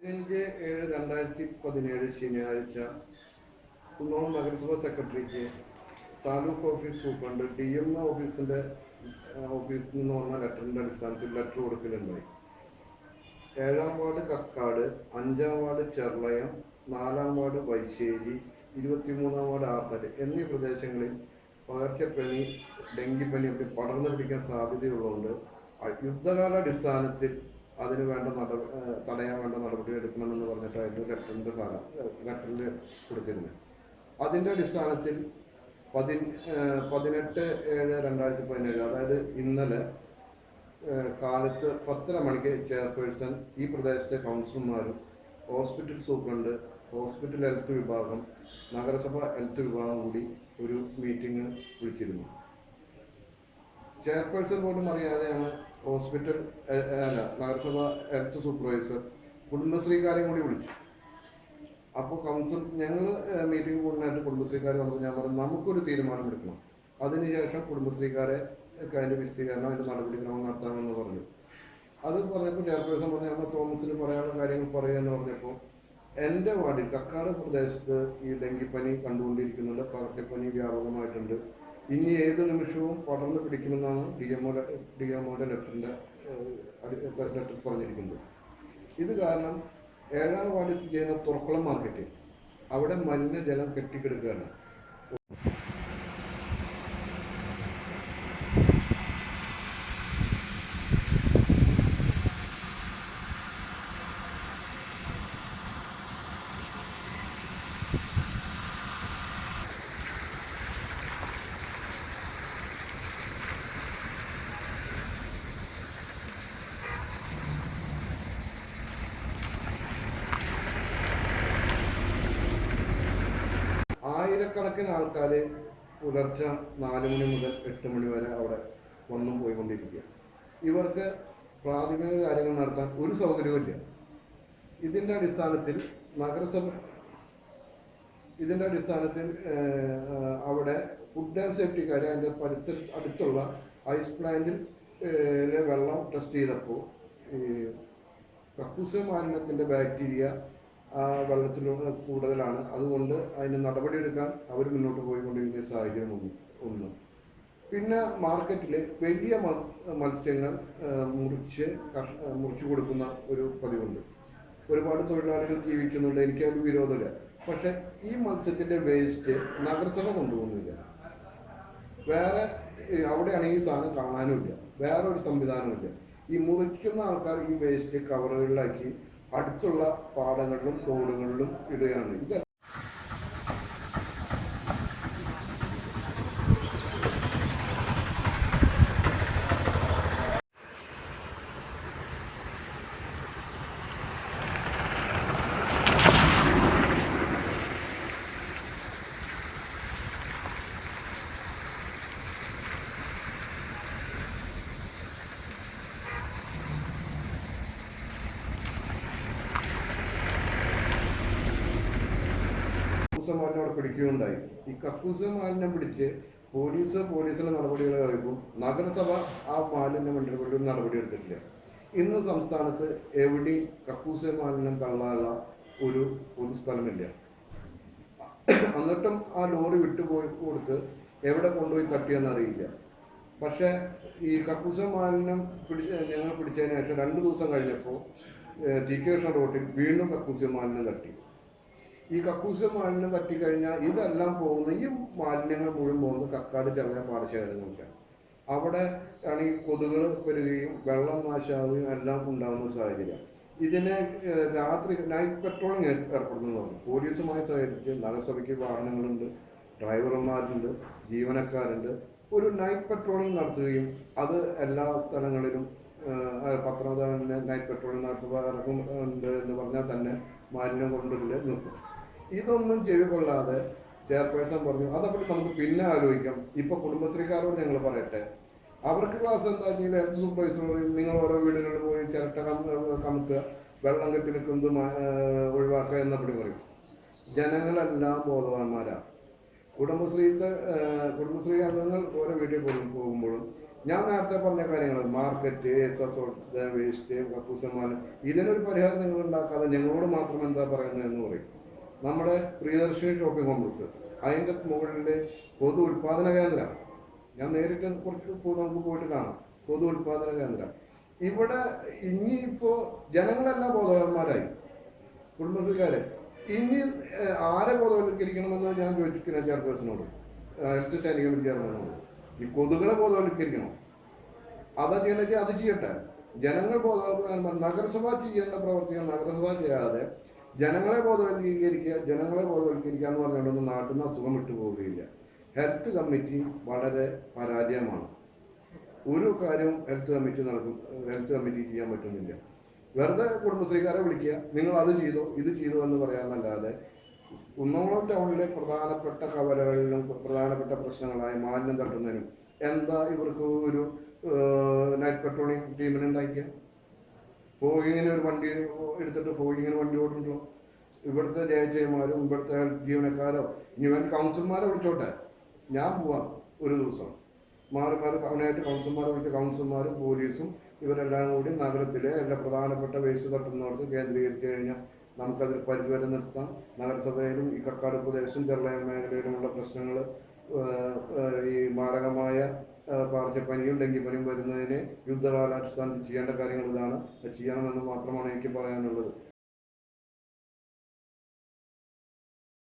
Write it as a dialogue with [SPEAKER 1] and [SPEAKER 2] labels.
[SPEAKER 1] പതിനഞ്ച് ഏഴ് രണ്ടായിരത്തി പതിനേഴ് ശനിയാഴ്ച കുന്നോളം നഗരസഭ സെക്രട്ടറിക്ക് taluk office superintendent D M O ഓഫീസിന്റെ ഓഫീസിൽ നിന്ന് വന്ന ലെറ്ററിന്റെ അടിസ്ഥാനത്തിൽ ലെറ്റർ കൊടുക്കലുണ്ടായി ഏഴാം വാർഡ് കക്കാട് അഞ്ചാം വാർഡ് ചെർളയം നാലാം വാർഡ് വൈശ്ശേരി ഇരുപത്തിമൂന്നാം വാർഡ് ആർത്തൽ എന്നീ പ്രദേശങ്ങളിൽ പകർച്ചപ്പനി ഡെങ്കിപ്പനി ഒക്കെ പടർന്നു പിടിക്കാൻ സാധ്യതയുള്ളതുകൊണ്ട് യുദ്ധകാലാടിസ്ഥാനത്തിൽ അതിന് വേണ്ട നട തടയാൻ വേണ്ട നടപടി എടുക്കണമെന്ന് പറഞ്ഞിട്ടായിരുന്നു ലെറ്ററിന്റെ കാലം ലെറ്ററിൽ കൊടുത്തിരുന്നത്. അതിന്റെ അടിസ്ഥാനത്തിൽ പതി പതിനെട്ട് ഏഴ് രണ്ടായിരത്തി പതിനേഴ് അതായത് ഇന്നലെ കാലത്ത് പത്തര മണിക്ക് ചെയർപേഴ്സൺ ഈ പ്രദേശത്തെ കൗൺസിലർമാരും ഹോസ്പിറ്റൽ സൂപ്രണ്ട് ഹോസ്പിറ്റൽ ഹെൽത്ത് വിഭാഗം നഗരസഭ ഹെൽത്ത് വിഭാഗം കൂടി ഒരു മീറ്റിംഗ് വിളിച്ചിരുന്നു. ചെയർപേഴ്സൺ പോലും അറിയാതെയാണ് ഹോസ്പിറ്റൽ നഗരസഭ ഹെൽത്ത് സൂപ്പർവൈസർ കുടുംബശ്രീക്കാരെയും കൂടി വിളിച്ചു. അപ്പോൾ കൗൺസിൽ ഞങ്ങൾ മീറ്റിംഗ് കൂടുന്നതായിട്ട് കുടുംബശ്രീക്കാർ വന്നപ്പോൾ ഞാൻ പറഞ്ഞു നമുക്കൊരു തീരുമാനം എടുക്കണം. അതിനുശേഷം കുടുംബശ്രീക്കാരെ അതിന്റെ വിശദീകരണം അതിന്റെ നടപടിക്രമം നടത്താമെന്ന് പറഞ്ഞു. അത് പറഞ്ഞപ്പോൾ ചെയർപേഴ്സൺ പറഞ്ഞു നമ്മൾ തോമസിന് പറയാനുള്ള കാര്യങ്ങൾ പറയുമെന്ന് പറഞ്ഞപ്പോൾ എന്റെ വാർഡിൽ കക്കാട് പ്രദേശത്ത് ഈ ഡെങ്കിപ്പനി കണ്ടുകൊണ്ടിരിക്കുന്നുണ്ട്. പകർച്ചപ്പനി വ്യാപകമായിട്ടുണ്ട്. ഇനി ഏത് നിമിഷവും പടർന്ന് പിടിക്കുമെന്നാണ് ഡി എംഒ ഡി എംഒയുടെ ലെറ്ററിന്റെ ലെറ്റർ പറഞ്ഞിരിക്കുന്നത്. ഇത് കാരണം ഏഴാം വാർഡ് സ്ഥിതി ചെയ്യുന്ന തുറക്കുളം മാർക്കറ്റ് അവിടെ മലിനജലം കെട്ടിക്കിടക്കുകയാണ്. ആയിരക്കണക്കിന് ആൾക്കാർ പുലർച്ചെ നാല് മണി മുതൽ എട്ട് മണി വരെ അവിടെ വന്നും പോയിക്കൊണ്ടിരിക്കുക ഇവർക്ക് പ്രാഥമിക കാര്യങ്ങൾ നടത്താൻ ഒരു സൗകര്യവുമില്ല ഇതിന്റെ അടിസ്ഥാനത്തിൽ നഗരസഭ ഇതിന്റെ അടിസ്ഥാനത്തിൽ അവിടെ ഫുഡ് ആൻഡ് സേഫ്റ്റിക്കാർ അതിന്റെ പരിസര അടുത്തുള്ള ഐസ് പ്ലാന്റിൽ വെള്ളം ടെസ്റ്റ് ചെയ്തപ്പോൾ ഈ കക്കൂസ് മാലിന്യത്തിന്റെ ബാക്ടീരിയ വെള്ളത്തിലൂടെ കൂടുതലാണ്. അതുകൊണ്ട് അതിന് നടപടിയെടുക്കാൻ അവർ മുന്നോട്ട് പോയിക്കൊണ്ടിരിക്കുന്ന സാഹചര്യം ഒന്ന് ഒന്ന് പിന്നെ മാർക്കറ്റിൽ വലിയ മത്സ്യങ്ങൾ മുറിച്ച് മുറിച്ചു കൊടുക്കുന്ന ഒരു പതിവുണ്ട്. ഒരുപാട് തൊഴിലാളികൾ ജീവിക്കുന്നുണ്ട്. എനിക്ക് അതിൽ വിരോധമില്ല. പക്ഷെ ഈ മത്സ്യത്തിന്റെ വേസ്റ്റ് നഗരസഭ കൊണ്ടുപോകുന്നില്ല. വേറെ അവിടെയാണെങ്കിൽ ഈ സാധനം കാണാനുമില്ല. വേറെ ഒരു സംവിധാനമില്ല ഈ മുറിക്കുന്ന ആൾക്കാർ ഈ വേസ്റ്റ് കവറുകളിലാക്കി അടുത്തുള്ള പാടങ്ങളിലും തോടുകളിലും ഇടുകയാണ്. കക്കൂസ മാലിന്യം അവിടെ പിടിക്കുകയുണ്ടായി. ഈ കക്കൂസ മാലിന്യം പിടിച്ച് പോലീസ് പോലീസിന്റെ നടപടികൾ കഴിയുമ്പോൾ നഗരസഭ ആ മാലിന്യ ഇടപെട്ട് ഒരു നടപടി എടുത്തിട്ടില്ല. ഇന്ന് സംസ്ഥാനത്ത് എവിടെ കക്കൂസ മാലിന്യം തള്ളാനുള്ള ഒരു പൊതുസ്ഥലമില്ല എന്നിട്ടും ആ ലോറി വിട്ടുപോയി കൊടുത്ത് എവിടെ കൊണ്ടുപോയി തട്ടിയെന്ന് അറിയില്ല പക്ഷേ ഈ കക്കൂസ മാലിന്യം പിടിച്ച് ഞങ്ങൾ പിടിച്ചതിന് ശേഷം രണ്ട് ദിവസം കഴിഞ്ഞപ്പോൾ ടി കെ കൃഷ്ണ റോട്ടിൽ വീണ്ടും കക്കൂസ മാലിന്യം തട്ടി. ഈ കക്കൂസ് മാലിന്യം തട്ടിക്കഴിഞ്ഞാൽ ഇതെല്ലാം പോകുന്ന ഈ മാലിന്യങ്ങൾ മുഴുവൻ പോകുന്നത് കക്കാട് ചെറിയ പാടശേഖരങ്ങൾക്കാണ് അവിടെ ആണ് ഈ കൊതുകൾ വരികയും വെള്ളം നാശാവുകയും എല്ലാം ഉണ്ടാകുന്ന സാഹചര്യം. ഇതിനെ രാത്രി നൈറ്റ് പെട്രോളിങ് ഏർപ്പെടുത്തുന്നതാണ്. പോലീസുമായി സഹകരിച്ച് നഗരസഭയ്ക്ക് വാഹനങ്ങളുണ്ട് ഡ്രൈവർമാരുണ്ട് ജീവനക്കാരുണ്ട്. ഒരു നൈറ്റ് പെട്രോളിങ് നടത്തുകയും അത് എല്ലാ സ്ഥലങ്ങളിലും പത്രം നൈറ്റ് പെട്രോളിങ് നടത്തുക ഉണ്ട് എന്ന് പറഞ്ഞാൽ തന്നെ മാലിന്യം കൊണ്ടുവരില്ല നിർത്തും. ഇതൊന്നും ചെവി കൊള്ളാതെ ചെയർപേഴ്സൺ പറഞ്ഞു അതപ്പോൾ നമുക്ക് പിന്നെ ആലോചിക്കാം. ഇപ്പൊ കുടുംബശ്രീക്കാരോട് ഞങ്ങൾ പറയട്ടെ അവർക്ക് ക്ലാസ് എന്താ വെച്ചാൽ ഹെൽത്ത് സൂപ്പർവൈസർ നിങ്ങൾ ഓരോ വീടുകളിൽ പോയി ചിരട്ട കമത്തുക വെള്ളം കെട്ടി നിൽക്കുന്നത് ഒഴിവാക്കുക എന്നപ്പടി പറയും. ജനങ്ങളെല്ലാം ബോധവാന്മാരാണ് കുടുംബശ്രീത്തെ കുടുംബശ്രീ അംഗങ്ങൾ ഓരോ വീട്ടിൽ പോകും പോകുമ്പോഴും ഞാൻ നേരത്തെ പറഞ്ഞ കാര്യങ്ങൾ മാർക്കറ്റ് വേസ്റ്റ് കക്കൂസമാനം ഇതിനൊരു പരിഹാരം നിങ്ങൾ ഉണ്ടാക്കാതെ ഞങ്ങളോട് മാത്രം എന്താ പറയുന്നത് എന്ന് പറയും. നമ്മുടെ പ്രിയദർശിനി ഷോപ്പിംഗ് കോംപ്ലക്സ് അതിന്റെ മുകളിലെ പൊതു ഉൽപാദന കേന്ദ്രം. ഞാൻ നേരിട്ട് കുറച്ച് നമുക്ക് പോയിട്ട് കാണാം. പൊതു ഉൽപാദന കേന്ദ്രം. ഇവിടെ ഇനിയിപ്പോൾ ജനങ്ങളെല്ലാം ബോധവാന്മാരായി. കുടുംബശ്രീക്കാര്. ഇനി ആരെ ബോധവൽക്കരിക്കണമെന്ന് ഞാൻ ചോദിക്കുന്ന ചെയർപേഴ്സണോട് ഹെൽത്ത് സ്റ്റാൻഡിംഗ് കമ്മിറ്റി ചെയർമാനോട് ഈ കൊതുകളെ ബോധവൽക്കരിക്കണം. അതാ ചെയ്യണമെങ്കിൽ അത് ചെയ്യട്ടെ. ജനങ്ങൾ ബോധവൽക്കരണം നഗരസഭ ചെയ്യേണ്ട പ്രവർത്തികൾ നഗരസഭ ചെയ്യാതെ ജനങ്ങളെ ബോധവൽക്കരിക്കുക ജനങ്ങളെ ബോധവൽക്കരിക്കുക എന്ന് പറഞ്ഞുകൊണ്ടൊന്നും നാട്ടിൽ നിന്ന് അസുഖം വിട്ടു പോവുകയില്ല. ഹെൽത്ത് കമ്മിറ്റി വളരെ പരാജയമാണ്. ഒരു കാര്യവും ഹെൽത്ത് കമ്മിറ്റി നടക്കും ഹെൽത്ത് കമ്മിറ്റി ചെയ്യാൻ പറ്റുന്നില്ല. വെറുതെ കുടുംബശ്രീക്കാരെ വിളിക്കുക നിങ്ങൾ അത് ചെയ്തോ ഇത് ചെയ്തോ എന്ന് പറയാമെന്നല്ലാതെ കുന്നംകുളം ടൗണിലെ പ്രധാനപ്പെട്ട കവലകളിലും പ്രധാനപ്പെട്ട പ്രശ്നങ്ങളായ മാലിന്യം തട്ടുന്നതിനും എന്താ ഇവർക്ക് ഒരു നൈറ്റ് പെട്രോളിംഗ് ടീമിനെ ഉണ്ടാക്കിയ ഫോഗിങ്ങിന് ഒരു വണ്ടി എടുത്തിട്ട് ഫോഗിങ്ങിന് വണ്ടി ഓടുന്നുണ്ടോ ഇവിടുത്തെ ജയജയമാരും ഇവിടുത്തെ ജീവനക്കാരോ ഇനി വേണ്ട കൗൺസിലർമാരെ വിളിച്ചോട്ടെ. ഞാൻ പോവാം ഒരു ദിവസം. മാറി മാറി അവനായിട്ട് കൗൺസിലർമാരെ വിളിച്ച കൗൺസിലർമാരും പോലീസും ഇവരെല്ലാം കൂടി നഗരത്തിലെ എല്ലാ പ്രധാനപ്പെട്ട വേസ്റ്റ് തട്ടുന്നവർക്ക് കേന്ദ്രീകരിച്ചു കഴിഞ്ഞാൽ നമുക്കതിൽ പരിധിവരെ നിർത്താം. നഗരസഭയിലും ഈ കക്കാട് പ്രദേശം ചെറുളയം മേഖലയിലുമുള്ള പ്രശ്നങ്ങൾ ഈ മാരകമായ പാർശ്വപ്പനിയും ഡെങ്കിപ്പനിയും വരുന്നതിന് യുദ്ധകാലാടിസ്ഥാനത്തിൽ ചെയ്യേണ്ട കാര്യങ്ങൾ ഇതാണ്. ചെയ്യണമെന്ന് മാത്രമാണ് എനിക്ക് പറയാനുള്ളത്.